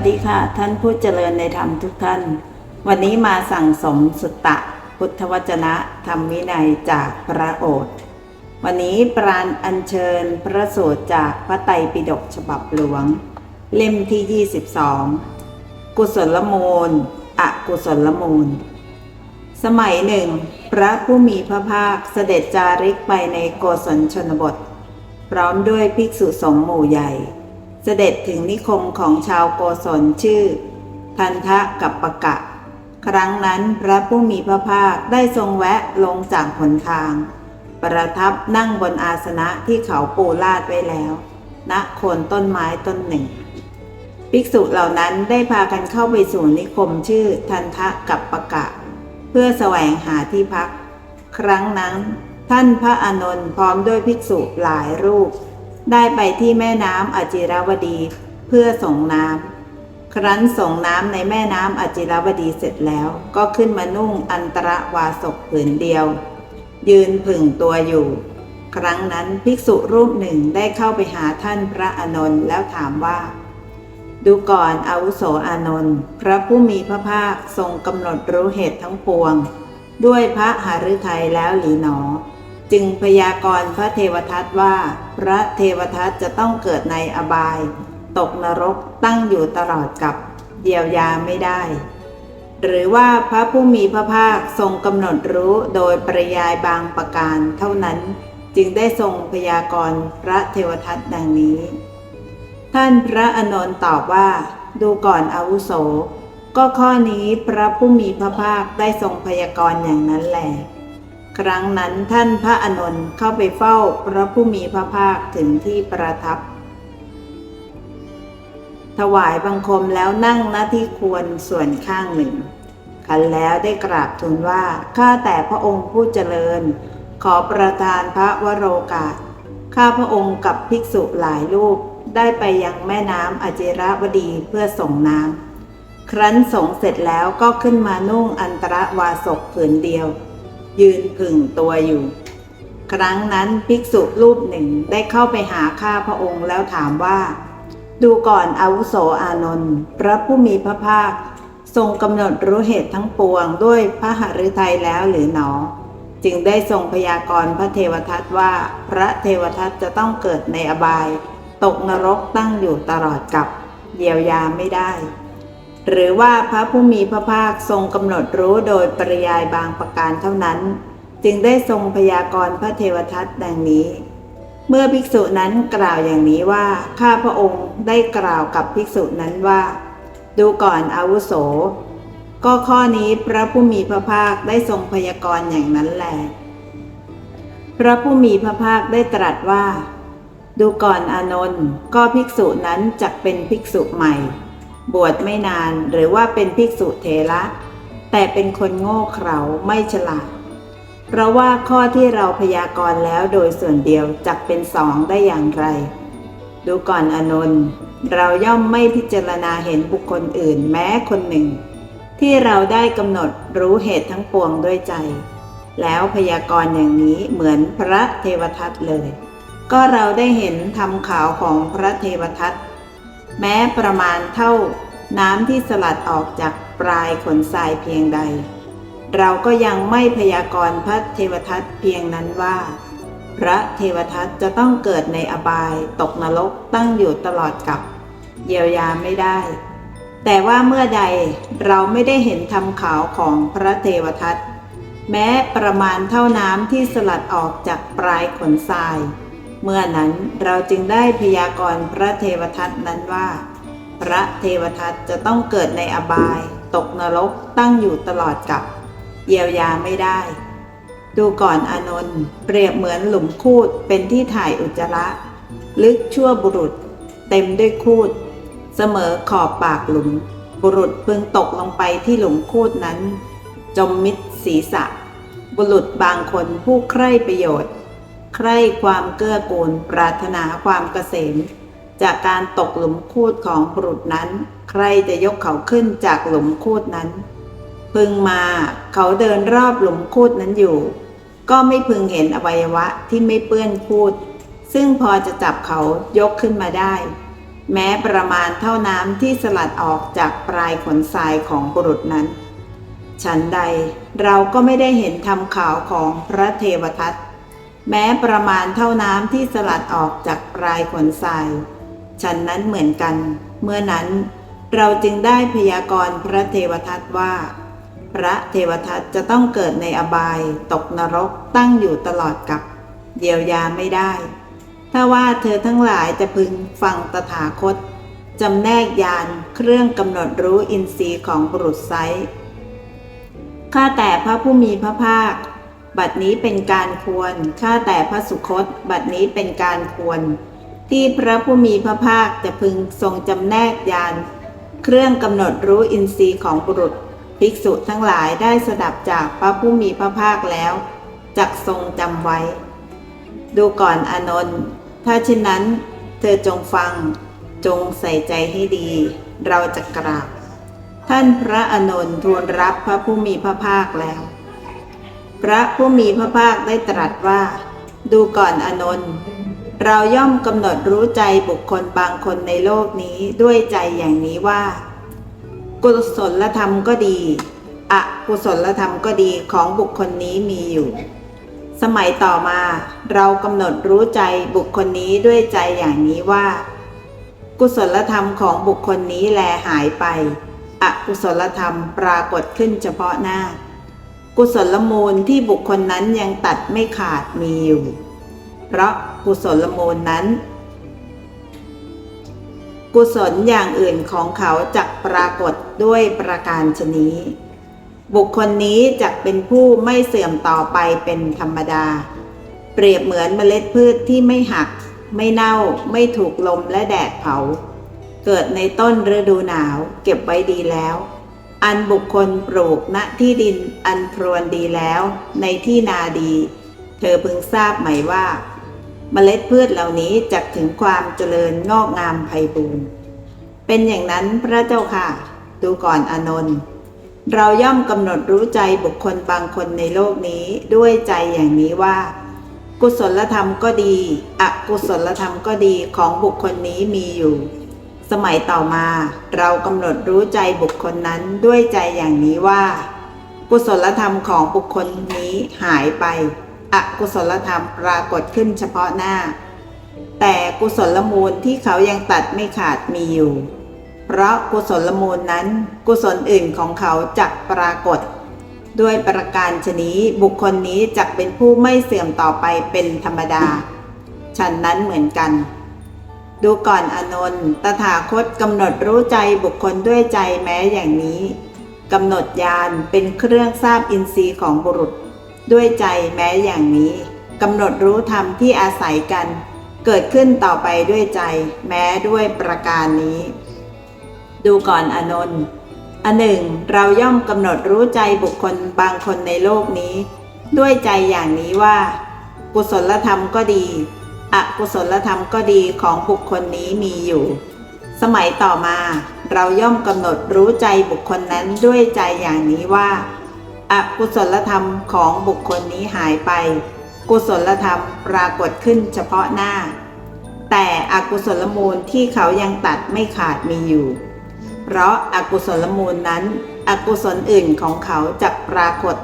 วัสดีค่ะ ท่านผู้เจริญในธรรมทุกท่าน วันนี้มาสั่งสมสุตตะ พุทธวจนะธรรมวินัยจากพระโอษฐ์วันนี้ปราณอัญเชิญพระสูตรจากพระไตรปิฎกฉบับหลวง เล่มที่ 22 กุศลมูลอกุศลมูล สมัยหนึ่ง พระผู้มีพระภาคเสด็จจาริกไปในโกศลชนบท พร้อมด้วยภิกษุสงฆ์หมู่ใหญ่ เสด็จถึงนิคมของชาวโกศลชื่อทันทะกับปะกะ ครั้งนั้นพระผู้มีพระภาคได้ทรงแวะลงจากหนทาง ประทับนั่งบนอาสนะที่เขาปูลาดไว้แล้วณโคนต้นไม้ต้นหนึ่ง ภิกษุเหล่านั้นได้พากันเข้าไปสู่นิคมชื่อทันทะกับปะกะ เพื่อแสวงหาที่พัก ครั้งนั้นท่านพระอานนท์พร้อมด้วยภิกษุหลายรูป ได้ไปที่แม่น้ำอจิรวดีเพื่อส่งน้ำครั้นส่งน้ำในแม่น้ำอจิรวดีเสร็จแล้ว ก็ขึ้นมานุ่งอันตรวาสกผืนเดียว ยืนผึ่งตัวอยู่ ครั้งนั้นภิกษุรูปหนึ่งได้เข้าไปหาท่านพระอานนท์แล้วถามว่า ดูก่อนอาวุโสอานนท์พระผู้มีพระภาคทรงกำหนดรู้เหตุทั้งปวง ด้วยพระหฤทัยแล้วหรือหนอ จึงพยากรณ์พระเทวทัตว่า พระเทวทัตจะต้องเกิดในอบาย ตกนรกตั้งอยู่ตลอดกับเยียวยาไม่ได้ หรือว่าพระผู้มีพระภาคทรงกำหนดรู้โดยปริยายบางประการเท่านั้น จึงได้ทรงพยากรณ์พระเทวทัตดังนี้ ท่านพระอานนท์ตอบว่า ดูก่อนอาวุโส ก็ข้อนี้พระผู้มีพระภาคได้ทรงพยากรณ์อย่างนั้นแหละ ครั้งนั้นท่านพระอนนท์เข้าไปเฝ้าพระผู้มีพระภาคถึงที่ประทับ ถวายบังคมแล้วนั่งหน้าที่ควรส่วนข้างหนึ่งคันแล้วได้กราบทูลว่าข้าแต่พระองค์ผู้เจริญ ขอประทานพระวโรกาส ข้าพระองค์กับภิกษุหลายรูปได้ไปยังแม่น้ำอจิรวดีเพื่อส่งน้ำครั้นส่งเสร็จแล้วก็ขึ้นมานุ่งอันตรวาสกผืนเดียว ยืนผึ่งตัวอยู่ ครั้งนั้นภิกษุรูปหนึ่งได้เข้าไปหาข้าพระองค์แล้วถามว่า ดูก่อนอาวุโสอานนท์พระผู้มีพระภาค ทรงกำหนดรู้เหตุทั้งปวงด้วยพระหฤทัยแล้วหรือหนอ จึงได้ทรงพยากรณ์พระเทวทัตว่า พระเทวทัตจะต้องเกิดในอบาย ตกนรกตั้งอยู่ตลอดกับเยียวยาไม่ได้ หรือว่าพระผู้มีพระภาคทรงกำหนดรู้โดยปริยายบางประการเท่านั้น จึงได้ทรงพยากรณ์พระเทวทัตดังนี้ เมื่อภิกษุนั้นกล่าวอย่างนี้ว่าข้าพระองค์ได้กล่าวกับภิกษุนั้นว่า ดูก่อนอาวุโส ก็ข้อนี้พระผู้มีพระภาคได้ทรงพยากรณ์อย่างนั้นแหละพระผู้มีพระภาคได้ตรัสว่า ดูก่อนอานนท์ก็ภิกษุนั้นจักเป็นภิกษุใหม่ บวชไม่นานหรือว่าเป็นภิกษุเทระ แต่เป็นคนโง่เขลาไม่ฉลาด เพราะว่าข้อที่เราพยากรณ์แล้วโดยส่วนเดียวจักเป็นสองได้อย่างไร ดูก่อนอนนท์เราย่อมไม่พิจารณาเห็นบุคคลอื่นแม้คนหนึ่ง ที่เราได้กำหนดรู้เหตุทั้งปวงด้วยใจ แล้วพยากรณ์อย่างนี้เหมือนพระเทวทัตเลย ก็เราได้เห็นทำข่าวของพระเทวทัต แม้ประมาณเท่าน้ำที่สลัดออกจากปลายขนทรายเพียงใด เราก็ยังไม่พยากรณ์พระเทวทัตเพียงนั้นว่า พระเทวทัตจะต้องเกิดในอบายตกนรกตั้งอยู่ตลอดกับ เยียวยาไม่ได้ แต่ว่าเมื่อใดเราไม่ได้เห็นทำขาวของพระเทวทัตแม้ประมาณเท่าน้ำที่สลัดออกจากปลายขนทราย เมื่อนั้นเราจึงได้พยากรณ์พระเทวทัตนั้นว่า พระเทวทัตจะต้องเกิดในอบาย ตกนรกตั้งอยู่ตลอดกับ เยียวยาไม่ได้ ดูก่อนอนนท์เปรียบเหมือนหลุมคูดเป็นที่ถ่ายอุจจาระ ลึกชั่วบุรุษ เต็มด้วยคูด เสมอขอบปากหลุม บุรุษพึงตกลงไปที่หลุมคูดนั้น จมมิดศีรษะ บุรุษบางคนผู้ใคร่ประโยชน์ ใคร่ความเกื้อกูลปรารถนาความเกษม จากการตกหลุมคูดของบุรุษนั้น ใครจะยกเขาขึ้นจากหลุมคูดนั้น พึงมาเขาเดินรอบหลุมคูดนั้นอยู่ ก็ไม่พึงเห็นอวัยวะที่ไม่เปื้อนคูด ซึ่งพอจะจับเขายกขึ้นมาได้ แม้ประมาณเท่าน้ำที่สลัดออกจากปลายขนทรายของบุรุษนั้น ฉันใดเราก็ไม่ได้เห็นทำข่าวของพระเทวทัต แม้ประมาณเท่าน้ำที่สลัดออกจากปลายขนทรายฉันนั้นเหมือนกัน เมื่อนั้นเราจึงได้พยากรณ์พระเทวทัตว่า พระเทวทัตจะต้องเกิดในอบายตกนรกตั้งอยู่ตลอดกับ เยียวยาไม่ได้ ถ้าว่าเธอทั้งหลายจะพึงฟังตถาคตจำแนกยานเครื่องกำหนดรู้อินทรีย์ของบุรุษไซข้าแต่พระผู้มีพระภาค บัดนี้เป็นการควร ข้าแต่พระสุคต บัดนี้เป็นการควร ที่พระผู้มีพระภาคจะพึงทรงจำแนกยาน เครื่องกำหนดรู้อินทรีย์ของบุรุษ ภิกษุทั้งหลายได้สดับจากพระผู้มีพระภาคแล้วจักทรงจำไว้ ดูก่อนอนนท์ถ้าเช่นนั้น เธอจงฟัง จงใส่ใจให้ดี เราจะกราบ ท่านพระอนนท์ทูลรับพระผู้มีพระภาคแล้ว พระผู้มีพระภาคได้ตรัสว่า ดูก่อนอนนท์เราย่อมกำหนดรู้ใจบุคคลบางคนในโลกนี้ด้วยใจอย่างนี้ว่า กุศลธรรมก็ดีอกุศลธรรมก็ดีของบุคคลนี้มีอยู่ สมัยต่อมาเรากำหนดรู้ใจบุคคลนี้ด้วยใจอย่างนี้ว่า กุศลธรรมของบุคคลนี้แลหายไป อกุศลธรรมปรากฏขึ้นเฉพาะหน้า กุศลมูลที่บุคคลนั้นยังตัดไม่ขาดมีอยู่ เพราะกุศลมูลนั้น กุศลอย่างอื่นของเขาจักปรากฏด้วยประการชนี้ บุคคลนี้จักเป็นผู้ไม่เสื่อมต่อไปเป็นธรรมดา เปรียบเหมือนเมล็ดพืชที่ไม่หัก ไม่เน่าไม่ถูกลมและแดดเผา เกิดในต้นฤดูหนาวเก็บไว้ดีแล้ว อันบุคคลปลูกณที่ดินอันพรวนดีแล้ว ในที่นาดี เธอพึงทราบไหมว่า เมล็ดพืชเหล่านี้จักถึงความเจริญงอกงามไพบูรณ์เป็นอย่างนั้นพระเจ้าค่ะ ดูก่อนอนนท์เราย่อมกำหนดรู้ใจบุคคลบางคนในโลกนี้ด้วยใจอย่างนี้ว่า กุศลธรรมก็ดี อกุศลธรรมก็ดีของบุคคลนี้มีอยู่ สมัยต่อมาเรากำหนดรู้ใจบุคคลนั้นด้วยใจอย่างนี้ว่า กุศลธรรมของบุคคลนี้หายไป อกุศลธรรมปรากฏขึ้นเฉพาะหน้า แต่กุศลมูลที่เขายังตัดไม่ขาดมีอยู่ เพราะกุศลมูลนั้นกุศลอื่นของเขาจักปรากฏ ด้วยประการชนี้บุคคลนี้จักเป็นผู้ไม่เสื่อมต่อไปเป็นธรรมดา ฉันนั้นเหมือนกัน ดูก่อนอนนท์ตถาคตกำหนดรู้ใจบุคคลด้วยใจแม้อย่างนี้กำหนดญาณเป็นเครื่องทราบอินทรีย์ของบุรุษ ด้วยใจแม้อย่างนี้กำหนดรู้ธรรมที่อาศัยกัน เกิดขึ้นต่อไปด้วยใจ แม้ด้วยประการนี้ ดูก่อนอนนท์อันหนึ่ง เราย่อมกำหนดรู้ใจบุคคลบางคนในโลกนี้ ด้วยใจอย่างนี้ว่า กุศลธรรมก็ดี อกุศลธรรมก็ดีของบุคคลนี้มีอยู่ สมัยต่อมาเราย่อมกำหนดรู้ใจบุคคลนั้นด้วยใจอย่างนี้ว่าอกุศลธรรมของบุคคลนี้หายไป กุศลธรรมปรากฏขึ้นเฉพาะหน้า แต่อกุศลมูลที่เขายังตัดไม่ขาดมีอยู่ เพราะอากุศลมูลนั้นอกุศลอื่นของเขาจะปรากฏ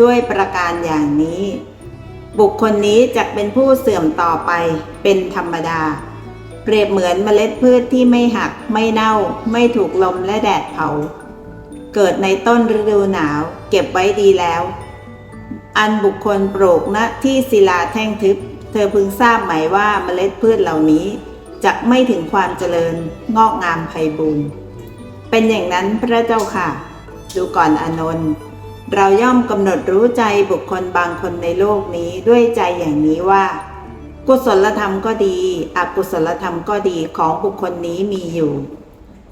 ด้วยประการอย่างนี้ บุคคลนี้จะเป็นผู้เสื่อมต่อไปเป็นธรรมดา เปรียบเหมือนเมล็ดพืชที่ไม่หักไม่เน่า ไม่ถูกลมและแดดเผา เกิดในต้นฤดูหนาว เก็บไว้ดีแล้ว อันบุคคลปลูกณที่ศิลาแท่งทึบ เธอพึงทราบไหมว่าเมล็ดพืชเหล่านี้จะไม่ถึงความเจริญงอกงามไพบูรณ์เป็นอย่างนั้นพระเจ้าค่ะ ดูก่อนอานนท์ เราย่อมกำหนดรู้ใจบุคคลบางคนในโลกนี้ด้วยใจอย่างนี้ว่า กุศลธรรมก็ดี อกุศลธรรมก็ดีของบุคคลนี้มีอยู่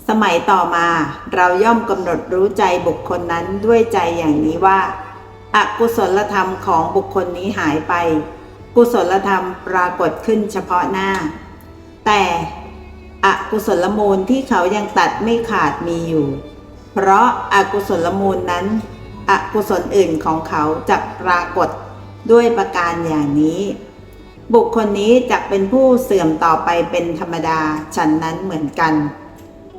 สมัยต่อมาเราย่อมกำหนดรู้ใจบุคคลนั้นด้วยใจอย่างนี้ว่า อกุศลธรรมของบุคคลนี้หายไป กุศลธรรมปรากฏขึ้นเฉพาะหน้า แต่อกุศลมูลที่เขายังตัดไม่ขาดมีอยู่ เพราะอากุศลมูลนั้น อกุศลอื่นของเขาจะปรากฏด้วยประการอย่างนี้ บุคคลนี้จะเป็นผู้เสื่อมต่อไปเป็นธรรมดาฉันนั้นเหมือนกัน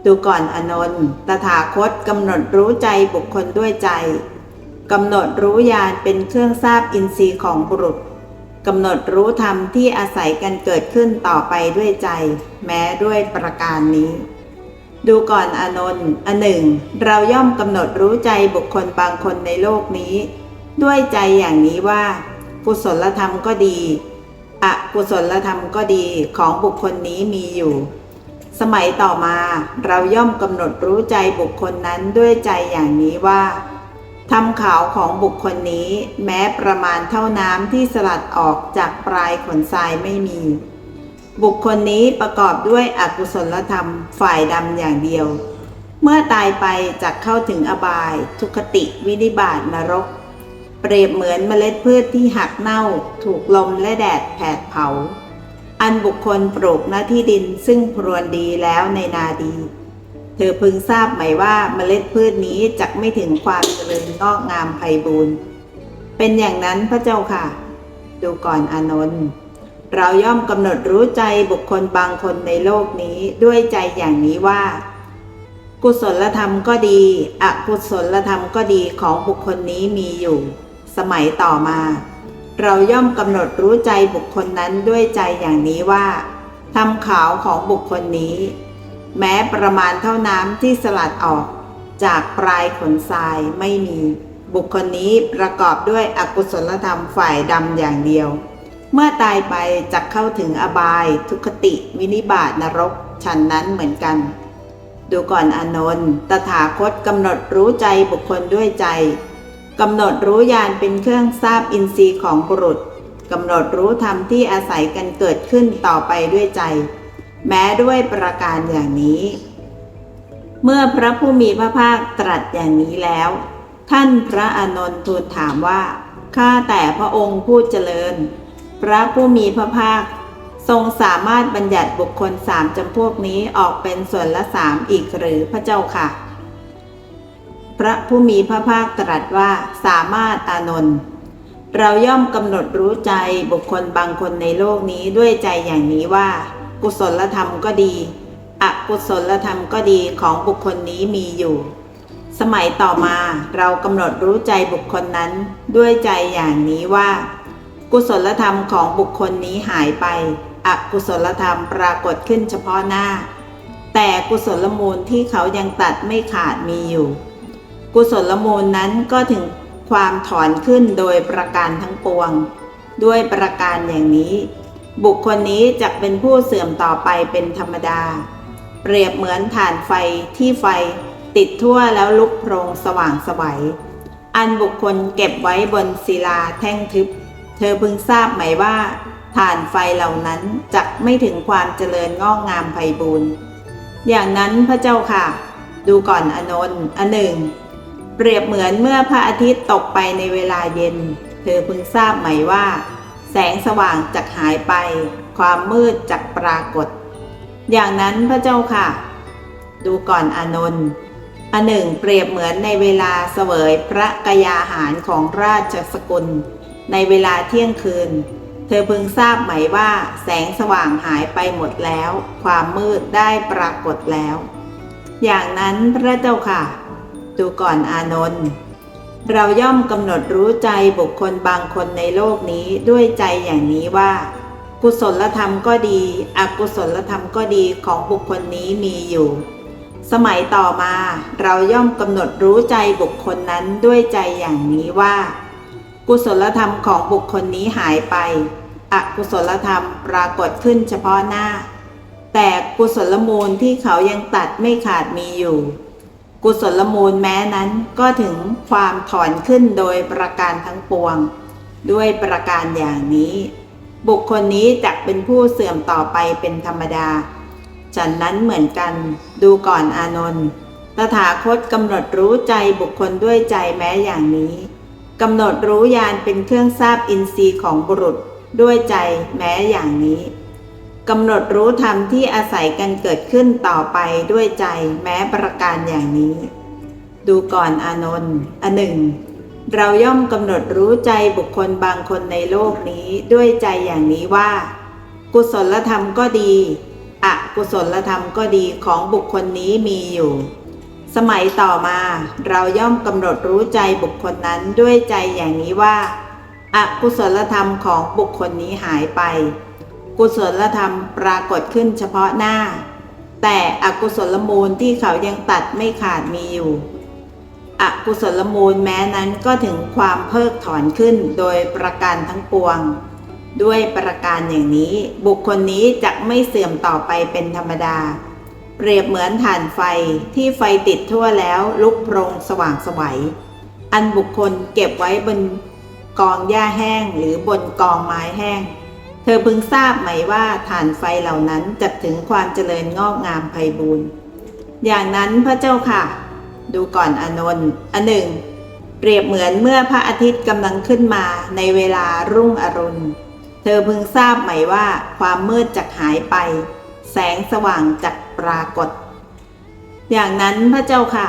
ดูก่อนอนนท์ตถาคตกำหนดรู้ใจบุคคลด้วยใจกำหนดรู้ญาณเป็นเครื่องทราบอินทรีย์ของบุรุษกำหนดรู้ธรรมที่อาศัยกันเกิดขึ้นต่อไปด้วยใจ แม้ด้วยประการนี้ ดูก่อนอานนท์อันหนึ่ง เราย่อมกำหนดรู้ใจบุคคลบางคนในโลกนี้ ด้วยใจอย่างนี้ว่า กุศลธรรมก็ดีอกุศลธรรมก็ดีของบุคคลนี้มีอยู่ สมัยต่อมาเราย่อมกำหนดรู้ใจบุคคลนั้นด้วยใจอย่างนี้ว่าทำขาวของบุคคลนี้ แม้ประมาณเท่าน้ำที่สลัดออกจากปลายขนทรายไม่มี บุคคลนี้ประกอบด้วยอกุศลธรรมฝ่ายดำอย่างเดียว เมื่อตายไปจะเข้าถึงอบาย ทุคติวินิบาตนรก เปรียบเหมือนเมล็ดพืชที่หักเน่า ถูกลมและแดดแผดเผา อันบุคคลปลูกหน้าที่ดินซึ่งพรวนดีแล้วในนาดี เธอพึงทราบไหมว่าเมล็ดพืชนี้จะไม่ถึงความเจริญงอกงามไพบูรณ์เป็นอย่างนั้นพระเจ้าค่ะ ดูก่อนอานนท์ เราย่อมกำหนดรู้ใจบุคคลบางคนในโลกนี้ด้วยใจอย่างนี้ว่า กุศลธรรมก็ดี อกุศลธรรมก็ดีของบุคคลนี้มีอยู่ สมัยต่อมา เราย่อมกำหนดรู้ใจบุคคลนั้นด้วยใจอย่างนี้ว่าทำขาวของบุคคลนี้ แม้ประมาณเท่าน้ำที่สลัดออก จากปลายขนทรายไม่มี บุคคลนี้ประกอบด้วยอกุศลธรรมฝ่ายดำอย่างเดียว เมื่อตายไปจะเข้าถึงอบาย ทุคติ วินิบาตนรกฉันนั้นเหมือนกัน ดูก่อนอนนท์ตถาคตกำหนดรู้ใจบุคคลด้วยใจกำหนดรู้ญาณเป็นเครื่องทราบอินทรีย์ของบุรุษกำหนดรู้ธรรมที่อาศัยกันเกิดขึ้นต่อไปด้วยใจ แม้ด้วยประการอย่างนี้ เมื่อพระผู้มีพระภาคตรัสอย่างนี้แล้ว ท่านพระอนนท์ทูลถามว่าข้าแต่พระองค์ผู้เจริญ พระผู้มีพระภาค ทรงสามารถบัญญัติบุคคลสามจำพวกนี้ออกเป็นส่วนละสามอีกหรือพระเจ้าค่ะ พระผู้มีพระภาคตรัสว่าสามารถอานนท์เราย่อมกำหนดรู้ใจบุคคลบางคนในโลกนี้ด้วยใจอย่างนี้ว่า กุศลธรรมก็ดีอกุศลธรรมก็ดีของบุคคลนี้มีอยู่ สมัยต่อมาเรากำหนดรู้ใจบุคคลนั้นด้วยใจอย่างนี้ว่า กุศลธรรมของบุคคลนี้หายไป อกุศลธรรมปรากฏขึ้นเฉพาะหน้า แต่กุศลมูลที่เขายังตัดไม่ขาดมีอยู่ กุศลมูลนั้นก็ถึงความถอนขึ้นโดยประการทั้งปวง ด้วยประการอย่างนี้ บุคคลนี้จะเป็นผู้เสื่อมต่อไปเป็นธรรมดา เปรียบเหมือนฐานไฟที่ไฟติดทั่วแล้วลุกโพรงสว่างสวัยอันบุคคลเก็บไว้บนศิลาแท่งทึบ เธอพึงทราบไหมว่าฐานไฟเหล่านั้นจะไม่ถึงความเจริญงอกงามไพบูรณ์อย่างนั้นพระเจ้าค่ะ ดูก่อนอนนท์อันหนึ่ง เปรียบเหมือนเมื่อพระอาทิตย์ตกไปในเวลาเย็น เธอพึงทราบไหมว่า แสงสว่างจะหายไป ความมืดจะปรากฏ อย่างนั้นพระเจ้าค่ะ ดูก่อนอนนท์อันหนึ่งเปรียบเหมือนในเวลาเสวยพระกยาหารของราชสกุล ในเวลาเที่ยงคืน เธอพึงทราบไหมว่าแสงสว่างหายไปหมดแล้ว ความมืดได้ปรากฏแล้ว อย่างนั้นพระเจ้าค่ะ ดูก่อนอานนท์เราย่อมกำหนดรู้ใจบุคคลบางคนในโลกนี้ด้วยใจอย่างนี้ว่า กุศลธรรมก็ดี อกุศลธรรมก็ดีของบุคคลนี้มีอยู่ สมัยต่อมาเราย่อมกำหนดรู้ใจบุคคลนั้นด้วยใจอย่างนี้ว่า กุศลธรรมของบุคคลนี้หายไป อกุศลธรรมปรากฏขึ้นเฉพาะหน้า แต่กุศลมูลที่เขายังตัดไม่ขาดมีอยู่ กุศลมูลแม้นั้นก็ถึงความถอนขึ้นโดยประการทั้งปวง ด้วยประการอย่างนี้ บุคคลนี้จะเป็นผู้เสื่อมต่อไปเป็นธรรมดาฉันนั้นเหมือนกันดูก่อนอานนท์ตถาคตกำหนดรู้ใจบุคคลด้วยใจแม้อย่างนี้ กำหนดรู้ญาณเป็นเครื่องทราบอินทรีย์ของบุรุษด้วยใจแม้อย่างนี้กำหนดรู้ธรรมที่อาศัยกันเกิดขึ้นต่อไปด้วยใจแม้ประการอย่างนี้ ดูก่อนอานนท์อันหนึ่ง เราย่อมกำหนดรู้ใจบุคคลบางคนในโลกนี้ด้วยใจอย่างนี้ว่า กุศลธรรมก็ดีอกุศลธรรมก็ดีของบุคคลนี้มีอยู่ สมัยต่อมาเราย่อมกำหนดรู้ใจบุคคลนั้นด้วยใจอย่างนี้ว่าอกุศลธรรมของบุคคลนี้หายไป กุศลธรรมปรากฏขึ้นเฉพาะหน้า แต่อกุศลมูลที่เขายังตัดไม่ขาดมีอยู่อกุศลมูลแม้นั้นก็ถึงความเพิกถอนขึ้นโดยประการทั้งปวง ด้วยประการอย่างนี้ บุคคลนี้จะไม่เสื่อมต่อไปเป็นธรรมดา เปรียบเหมือนถ่านไฟที่ไฟติดทั่วแล้วลุกโพรงสว่างไสวัย อันบุคคลเก็บไว้บนกองหญ้าแห้งหรือบนกองไม้แห้ง เธอพึงทราบไหมว่าฐานไฟเหล่านั้นจะถึงความเจริญงอกงามไพบูรณ์อย่างนั้นพระเจ้าค่ะ ดูก่อนอนนท์อันหนึ่ง เปรียบเหมือนเมื่อพระอาทิตย์กำลังขึ้นมาในเวลารุ่งอรุณ เธอพึงทราบไหมว่าความมืดจะหายไป แสงสว่างจะ ปรากฏ อย่างนั้นพระเจ้าค่ะ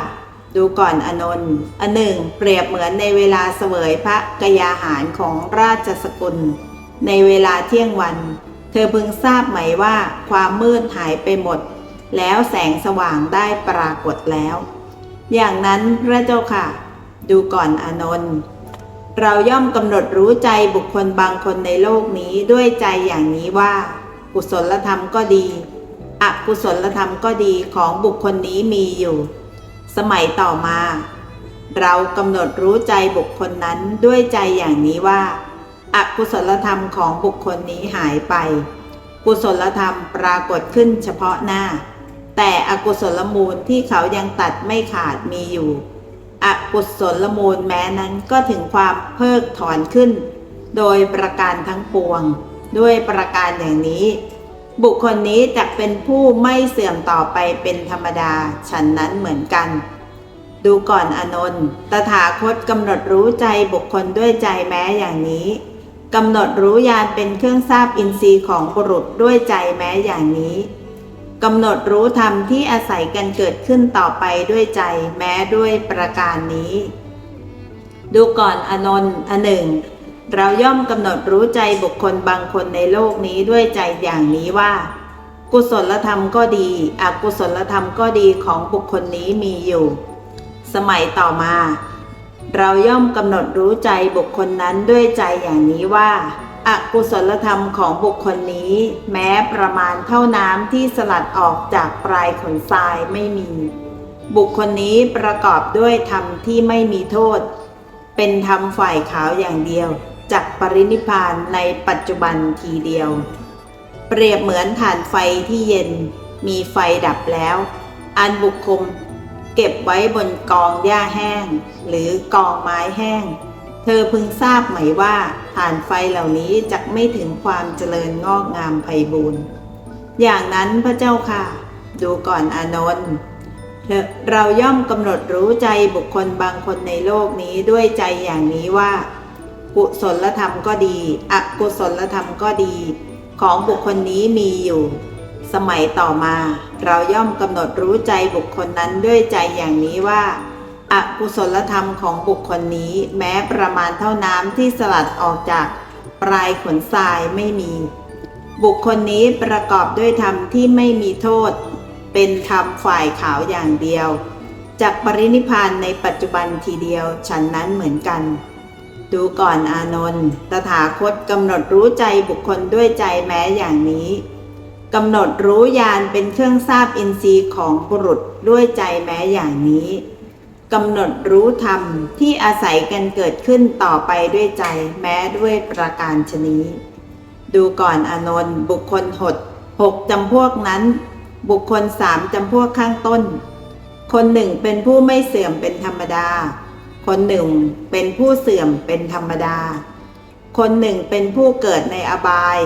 ดูก่อนอนนท์อันหนึ่ง เปรียบเหมือนในเวลาเสวยพระกยาหารของราชสกุล ในเวลาเที่ยงวัน เธอพึงทราบไหมว่าความมืดหายไปหมด แล้วแสงสว่างได้ปรากฏแล้ว อย่างนั้นพระเจ้าค่ะ ดูก่อนอนนท์เราย่อมกำหนดรู้ใจบุคคลบางคนในโลกนี้ด้วยใจอย่างนี้ว่า กุศลธรรมก็ดี อกุศลธรรมก็ดีของบุคคลนี้มีอยู่ สมัยต่อมา เรากำหนดรู้ใจบุคคลนั้นด้วยใจอย่างนี้ว่าอากุศลธรรมของบุคคลนี้หายไป กุศลธรรมปรากฏขึ้นเฉพาะหน้า แต่อกุศลมูลที่เขายังตัดไม่ขาดมีอยู่อกุศลมูลแม้นั้นก็ถึงความเพิกถอนขึ้น โดยประการทั้งปวง ด้วยประการอย่างนี้ บุคคลนี้จะเป็นผู้ไม่เสื่อมต่อไปเป็นธรรมดา ฉันนั้นเหมือนกัน ดูก่อนอนนท์ตถาคตกำหนดรู้ใจบุคคลด้วยใจแม้อย่างนี้กำหนดรู้ญาณเป็นเครื่องทราบอินทรีย์ของบุรุษด้วยใจแม้อย่างนี้กำหนดรู้ธรรมที่อาศัยกันเกิดขึ้นต่อไปด้วยใจแม้ด้วยประการนี้ ดูก่อนอนนท์อันหนึ่ง เราย่อมกำหนดรู้ใจบุคคลบางคนในโลกนี้ด้วยใจอย่างนี้ว่า กุศลธรรมก็ดี อกุศลธรรมก็ดีของบุคคลนี้มีอยู่ สมัยต่อมา เราย่อมกำหนดรู้ใจบุคคลนั้นด้วยใจอย่างนี้ว่าอกุศลธรรมของบุคคลนี้ แม้ประมาณเท่าน้ำที่สลัดออกจากปลายขนทรายไม่มี บุคคลนี้ประกอบด้วยธรรมที่ไม่มีโทษ เป็นธรรมฝ่ายขาวอย่างเดียว จากปรินิพานในปัจจุบันทีเดียว เปรียบเหมือนถ่านไฟที่เย็นมีไฟดับแล้ว อันบุคคลเก็บไว้บนกองหญ้าแห้ง หรือกองไม้แห้ง เธอพึงทราบไหมว่าถ่านไฟเหล่านี้จะไม่ถึงความเจริญงอกงามไพบูรณ์อย่างนั้นพระเจ้าค่ะ ดูก่อนอานนท์เถอเราย่อมกำหนดรู้ใจบุคคลบางคนในโลกนี้ด้วยใจอย่างนี้ว่า กุศลธรรมก็ดี อกุศลธรรมก็ดี ของบุคคลนี้มีอยู่ สมัยต่อมา เราย่อมกำหนดรู้ใจบุคคลนั้นด้วยใจอย่างนี้ว่าอกุศลธรรมของบุคคลนี้แม้ประมาณเท่าน้ำที่สลัดออกจากปลายขนทรายไม่มี บุคคลนี้ประกอบด้วยธรรมที่ไม่มีโทษ เป็นธรรมฝ่ายขาวอย่างเดียวจากปรินิพพานในปัจจุบันทีเดียวฉันนั้นเหมือนกัน ดูก่อนอานนท์ ตถาคตกำหนดรู้ใจบุคคลด้วยใจแม้อย่างนี้กำหนดรู้ญาณเป็นเครื่องทราบอินทรีย์ของบุรุษด้วยใจแม้อย่างนี้กำหนดรู้ธรรมที่อาศัยกันเกิดขึ้นต่อไปด้วยใจแม้ด้วยประการชนี้ ดูก่อนอานนท์บุคคลหดหกจำพวกนั้น บุคคลสามจำพวกข้างต้น คนหนึ่งเป็นผู้ไม่เสื่อมเป็นธรรมดา คนหนึ่งเป็นผู้เสื่อมเป็นธรรมดา คนหนึ่งเป็นผู้เกิดในอบาย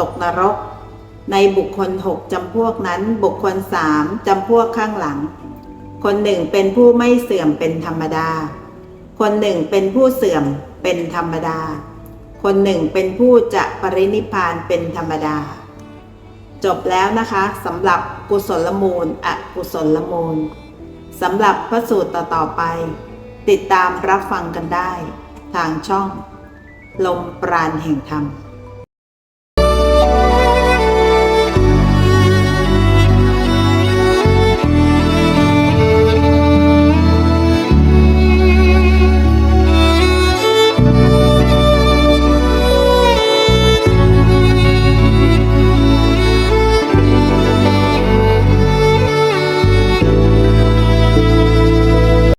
ตกนรก ในบุคคลหกจำพวกนั้นบุคคลสามจำพวกข้างหลัง คนหนึ่งเป็นผู้ไม่เสื่อมเป็นธรรมดา คนหนึ่งเป็นผู้เสื่อมเป็นธรรมดา คนหนึ่งเป็นผู้จะปรินิพานเป็นธรรมดา จบแล้วนะคะสำหรับกุศลมูลอกุศลมูลสำหรับพระสูตรต่อๆไป ติดตามรับฟังกันได้ ทางช่อง ลมปราณแห่งธรรม